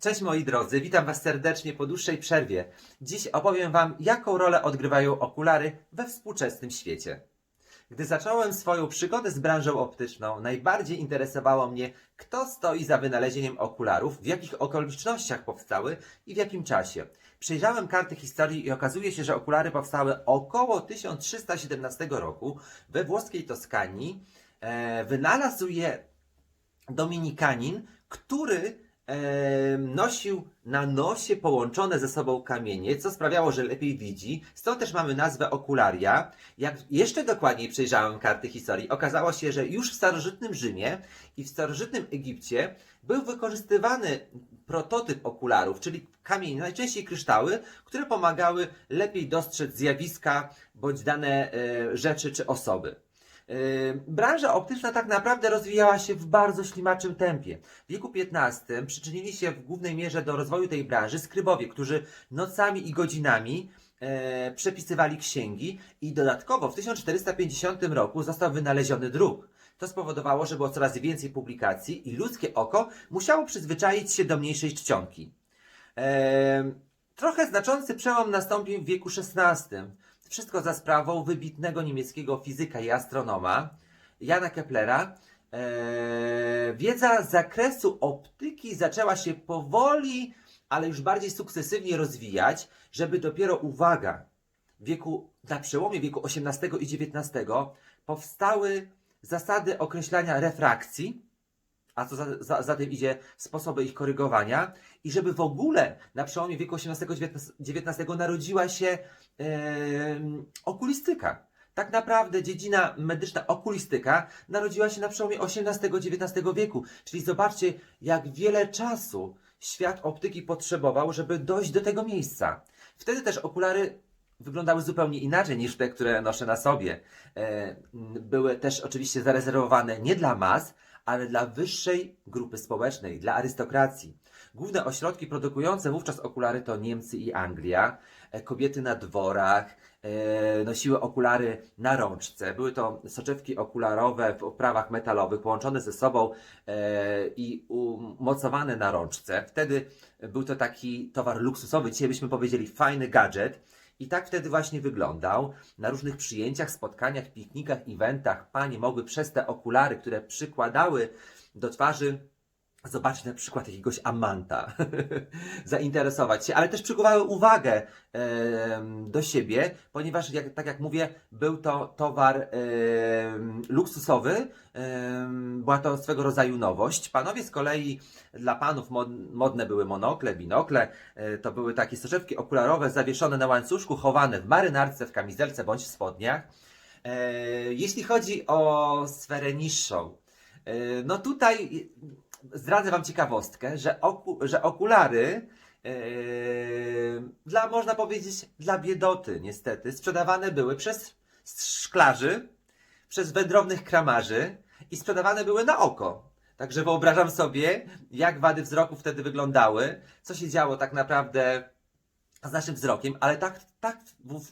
Cześć moi drodzy, witam Was serdecznie po dłuższej przerwie. Dziś opowiem Wam, jaką rolę odgrywają okulary we współczesnym świecie. Gdy zacząłem swoją przygodę z branżą optyczną, najbardziej interesowało mnie, kto stoi za wynalezieniem okularów, w jakich okolicznościach powstały i w jakim czasie. Przejrzałem karty historii i okazuje się, że okulary powstały około 1317 roku we włoskiej Toskanii. E, wynalazł je Dominikanin, który nosił na nosie połączone ze sobą kamienie, co sprawiało, że lepiej widzi. Stąd też mamy nazwę okularia. Jak jeszcze dokładniej przejrzałem karty historii, okazało się, że już w starożytnym Rzymie i w starożytnym Egipcie był wykorzystywany prototyp okularów, czyli kamienie, najczęściej kryształy, które pomagały lepiej dostrzec zjawiska bądź dane e, rzeczy czy osoby. Yy, Branża optyczna tak naprawdę rozwijała się w bardzo ślimaczym tempie. W wieku XV przyczynili się w głównej mierze do rozwoju tej branży skrybowie, którzy nocami i godzinami e, przepisywali księgi i dodatkowo w 1450 roku został wynaleziony druk. To spowodowało, że było coraz więcej publikacji i ludzkie oko musiało przyzwyczaić się do mniejszej czcionki. Ehm, trochę znaczący przełom nastąpił w wieku XVI. Wszystko za sprawą wybitnego niemieckiego fizyka i astronoma Jana Keplera. Eee, wiedza z zakresu optyki zaczęła się powoli, ale już bardziej sukcesywnie rozwijać, żeby dopiero, uwaga, w wieku, na przełomie wieku XVIII i XIX powstały zasady określania refrakcji, a co za, za, za tym idzie sposoby ich korygowania i żeby w ogóle na przełomie wieku XVIII-XIX narodziła się em, okulistyka. Tak naprawdę dziedzina medyczna okulistyka narodziła się na przełomie XVIII-XIX wieku. Czyli zobaczcie, jak wiele czasu świat optyki potrzebował, żeby dojść do tego miejsca. Wtedy też okulary wyglądały zupełnie inaczej niż te, które noszę na sobie. E, były też oczywiście zarezerwowane nie dla mas, ale dla wyższej grupy społecznej, dla arystokracji. Główne ośrodki produkujące wówczas okulary to Niemcy i Anglia. E, Kobiety na dworach e, nosiły okulary na rączce. Były to soczewki okularowe w oprawach metalowych, połączone ze sobą e, i umocowane na rączce. Wtedy był to taki towar luksusowy, dzisiaj byśmy powiedzieli fajny gadżet. I tak wtedy właśnie wyglądał. Na różnych przyjęciach, spotkaniach, piknikach, eventach panie mogły przez te okulary, które przykładały do twarzy, zobaczyć na przykład jakiegoś amanta, zainteresować się, ale też przykuwały uwagę em, do siebie, ponieważ, jak, tak jak mówię, był to towar em, luksusowy, em, była to swego rodzaju nowość. Panowie z kolei, dla panów mod, modne były monokle, binokle, e, to były takie soczewki okularowe zawieszone na łańcuszku, chowane w marynarce, w kamizelce bądź w spodniach. E, jeśli chodzi o sferę niższą, e, no tutaj zdradzę Wam ciekawostkę, że, oku, że okulary e, dla, można powiedzieć, dla biedoty niestety, sprzedawane były przez szklarzy, przez wędrownych kramarzy i sprzedawane były na oko. Także wyobrażam sobie, jak wady wzroku wtedy wyglądały, co się działo tak naprawdę z naszym wzrokiem, ale tak, tak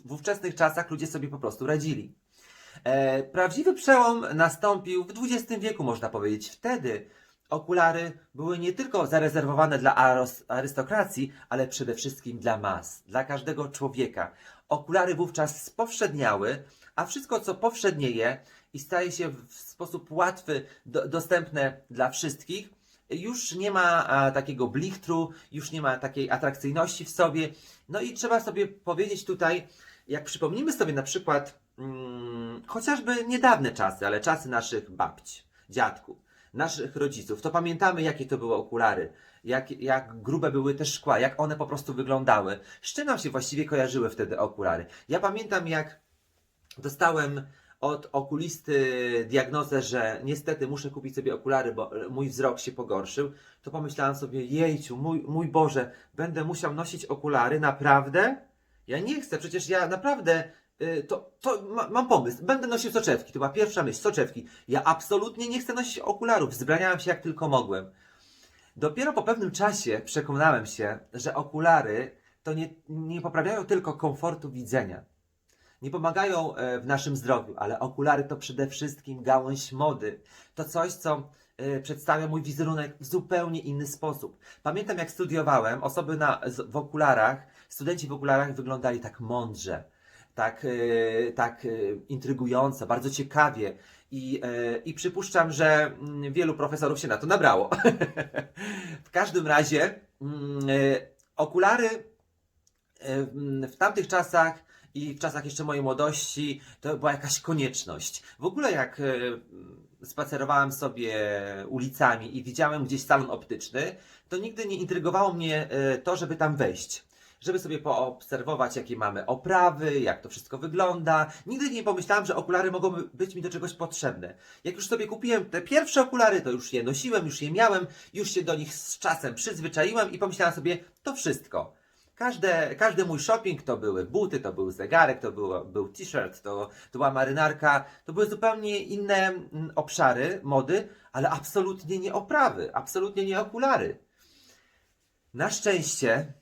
w ówczesnych czasach ludzie sobie po prostu radzili. E, prawdziwy przełom nastąpił w XX wieku, można powiedzieć. Wtedy okulary były nie tylko zarezerwowane dla arystokracji, ale przede wszystkim dla mas, dla każdego człowieka. Okulary wówczas spowszedniały, a wszystko, co powszednieje i staje się w sposób łatwy do, dostępne dla wszystkich, już nie ma a, takiego blichtru, już nie ma takiej atrakcyjności w sobie. No i trzeba sobie powiedzieć tutaj, jak przypomnimy sobie na przykład mm, chociażby niedawne czasy, ale czasy naszych babci, dziadków, naszych rodziców, to pamiętamy, jakie to były okulary, jak, jak grube były te szkła, jak one po prostu wyglądały. Z czym nam się właściwie kojarzyły wtedy okulary? Ja pamiętam, jak dostałem od okulisty diagnozę, że niestety muszę kupić sobie okulary, bo mój wzrok się pogorszył, to pomyślałem sobie, jejciu, mój, mój Boże, będę musiał nosić okulary, naprawdę? Ja nie chcę, przecież ja naprawdę, to, to ma, mam pomysł, będę nosił soczewki, to była pierwsza myśl, soczewki. Ja absolutnie nie chcę nosić okularów, zbraniałem się jak tylko mogłem. Dopiero po pewnym czasie przekonałem się, że okulary to nie, nie poprawiają tylko komfortu widzenia nie pomagają e, w naszym zdrowiu, ale okulary to przede wszystkim gałąź mody. To coś, co e, przedstawia mój wizerunek w zupełnie inny sposób. Pamiętam, jak studiowałem, osoby na, w okularach, studenci w okularach wyglądali tak mądrze, tak, e, tak e, intrygująco, bardzo ciekawie. I, e, I przypuszczam, że mm, wielu profesorów się na to nabrało. w każdym razie, mm, okulary e, w tamtych czasach i w czasach jeszcze mojej młodości to była jakaś konieczność. W ogóle jak spacerowałem sobie ulicami i widziałem gdzieś salon optyczny, to nigdy nie intrygowało mnie to, żeby tam wejść. Żeby sobie poobserwować, jakie mamy oprawy, jak to wszystko wygląda. Nigdy nie pomyślałem, że okulary mogą być mi do czegoś potrzebne. Jak już sobie kupiłem te pierwsze okulary, to już je nosiłem, już je miałem, już się do nich z czasem przyzwyczaiłem i pomyślałem sobie, to wszystko. Każde, każdy mój shopping to były buty, to był zegarek, to było, był t-shirt, to, to była marynarka, to były zupełnie inne mm, obszary mody, ale absolutnie nie oprawy, absolutnie nie okulary. Na szczęście,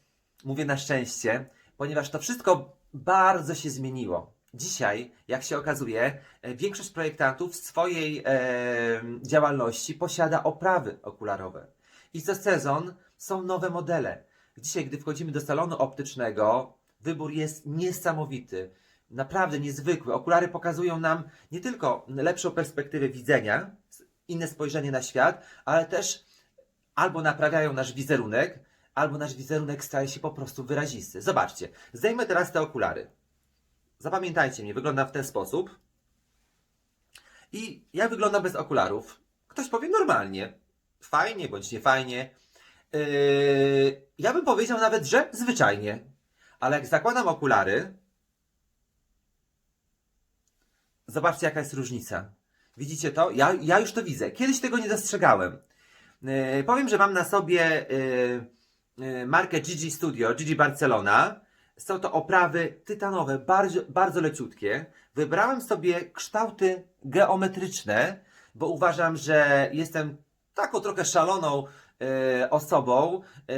mówię na szczęście, ponieważ to wszystko bardzo się zmieniło. Dzisiaj, jak się okazuje, e, większość projektantów w swojej e, działalności posiada oprawy okularowe. I co sezon są nowe modele. Dzisiaj, gdy wchodzimy do salonu optycznego, wybór jest niesamowity. Naprawdę niezwykły. Okulary pokazują nam nie tylko lepszą perspektywę widzenia, inne spojrzenie na świat, ale też albo naprawiają nasz wizerunek, albo nasz wizerunek staje się po prostu wyrazisty. Zobaczcie, zdejmę teraz te okulary. Zapamiętajcie mnie, wygląda w ten sposób. I jak wygląda bez okularów? Ktoś powie normalnie. Fajnie bądź nie fajnie. Yy, ja bym powiedział nawet, że zwyczajnie. Ale jak zakładam okulary, zobaczcie jaka jest różnica. Widzicie to? Ja, ja już to widzę. Kiedyś tego nie dostrzegałem. Yy, powiem, że mam na sobie yy, markę Gigi Studio, Gigi Barcelona. Są to oprawy tytanowe, bardzo, bardzo leciutkie. Wybrałem sobie kształty geometryczne, bo uważam, że jestem taką trochę szaloną e, osobą e,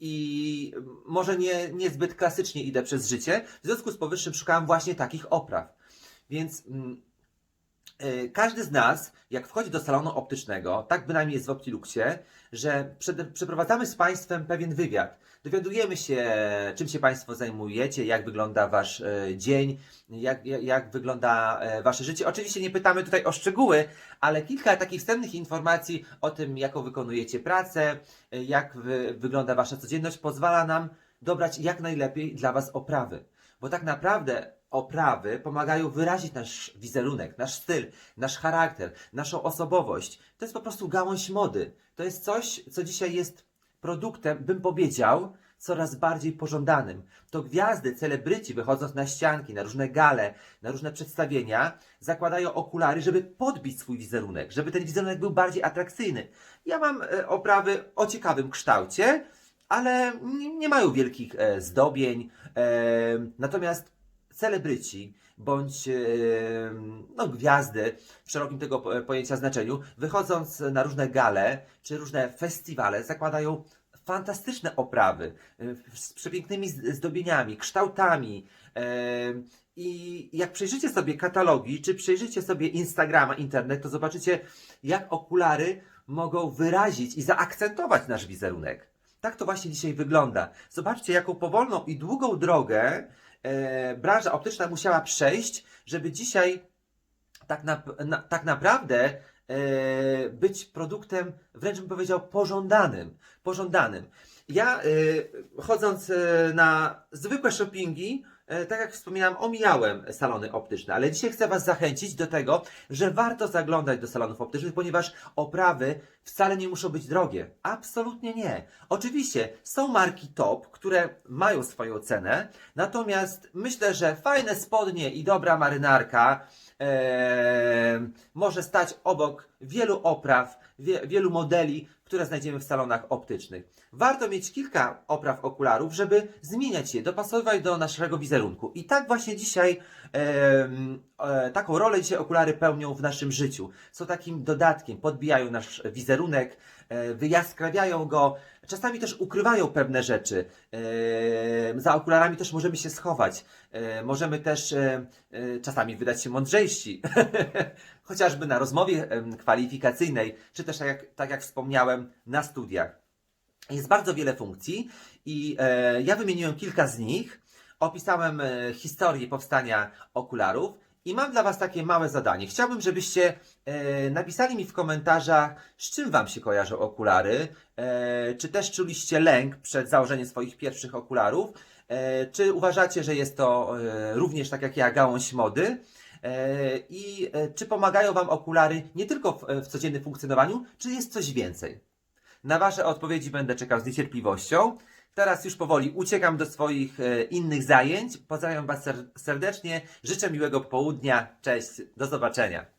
i może nie, niezbyt klasycznie idę przez życie. W związku z powyższym szukałem właśnie takich opraw. Więc mm, e, każdy z nas, jak wchodzi do salonu optycznego, tak bynajmniej jest w Optiluxie, że przeprowadzamy z Państwem pewien wywiad. Dowiadujemy się, czym się Państwo zajmujecie, jak wygląda Wasz e, dzień, jak, jak, jak wygląda e, Wasze życie. Oczywiście nie pytamy tutaj o szczegóły, ale kilka takich wstępnych informacji o tym, jaką wykonujecie pracę, e, jak wy, wygląda Wasza codzienność, pozwala nam dobrać jak najlepiej dla Was oprawy. Bo tak naprawdę oprawy pomagają wyrazić nasz wizerunek, nasz styl, nasz charakter, naszą osobowość. To jest po prostu gałąź mody. To jest coś, co dzisiaj jest produktem, bym powiedział, coraz bardziej pożądanym. To gwiazdy, celebryci wychodząc na ścianki, na różne gale, na różne przedstawienia, zakładają okulary, żeby podbić swój wizerunek, żeby ten wizerunek był bardziej atrakcyjny. Ja mam e, oprawy o ciekawym kształcie, ale nie, mają wielkich e, zdobień. E, natomiast celebryci bądź e, no, gwiazdy w szerokim tego po- pojęcia znaczeniu, wychodząc na różne gale czy różne festiwale, zakładają fantastyczne oprawy e, z przepięknymi zdobieniami, kształtami. e, I jak przejrzycie sobie katalogi, czy przejrzycie sobie Instagrama, internet, to zobaczycie, jak okulary mogą wyrazić i zaakcentować nasz wizerunek. Tak to właśnie dzisiaj wygląda. Zobaczcie, jaką powolną i długą drogę e, branża optyczna musiała przejść, żeby dzisiaj tak, na, na, tak naprawdę e, być produktem, wręcz bym powiedział, pożądanym. pożądanym. Ja e, chodząc e, na zwykłe shoppingi, tak jak wspomniałem, omijałem salony optyczne, ale dzisiaj chcę Was zachęcić do tego, że warto zaglądać do salonów optycznych, ponieważ oprawy wcale nie muszą być drogie. Absolutnie nie. Oczywiście są marki top, które mają swoją cenę, natomiast myślę, że fajne spodnie i dobra marynarka e, może stać obok wielu opraw, wie, wielu modeli, które znajdziemy w salonach optycznych. Warto mieć kilka opraw okularów, żeby zmieniać je, dopasowywać do naszego wizerunku. I tak właśnie dzisiaj em, e, taką rolę dzisiaj okulary pełnią w naszym życiu. Są takim dodatkiem, podbijają nasz wizerunek, e, wyjaskrawiają go, czasami też ukrywają pewne rzeczy. E, za okularami też możemy się schować. E, możemy też e, e, czasami wydać się mądrzejsi. chociażby na rozmowie kwalifikacyjnej, czy też tak jak, tak jak wspomniałem, na studiach. Jest bardzo wiele funkcji i e, ja wymieniłem kilka z nich. Opisałem e, historię powstania okularów i mam dla Was takie małe zadanie. Chciałbym, żebyście e, napisali mi w komentarzach, z czym Wam się kojarzą okulary, e, czy też czuliście lęk przed założeniem swoich pierwszych okularów, e, czy uważacie, że jest to e, również tak jak ja gałąź mody. E, I e, czy pomagają Wam okulary nie tylko w, codziennym funkcjonowaniu, czy jest coś więcej? Na Wasze odpowiedzi będę czekał z niecierpliwością. Teraz już powoli uciekam do swoich e, innych zajęć. Pozdrawiam Was ser- serdecznie. Życzę miłego południa. Cześć. Do zobaczenia.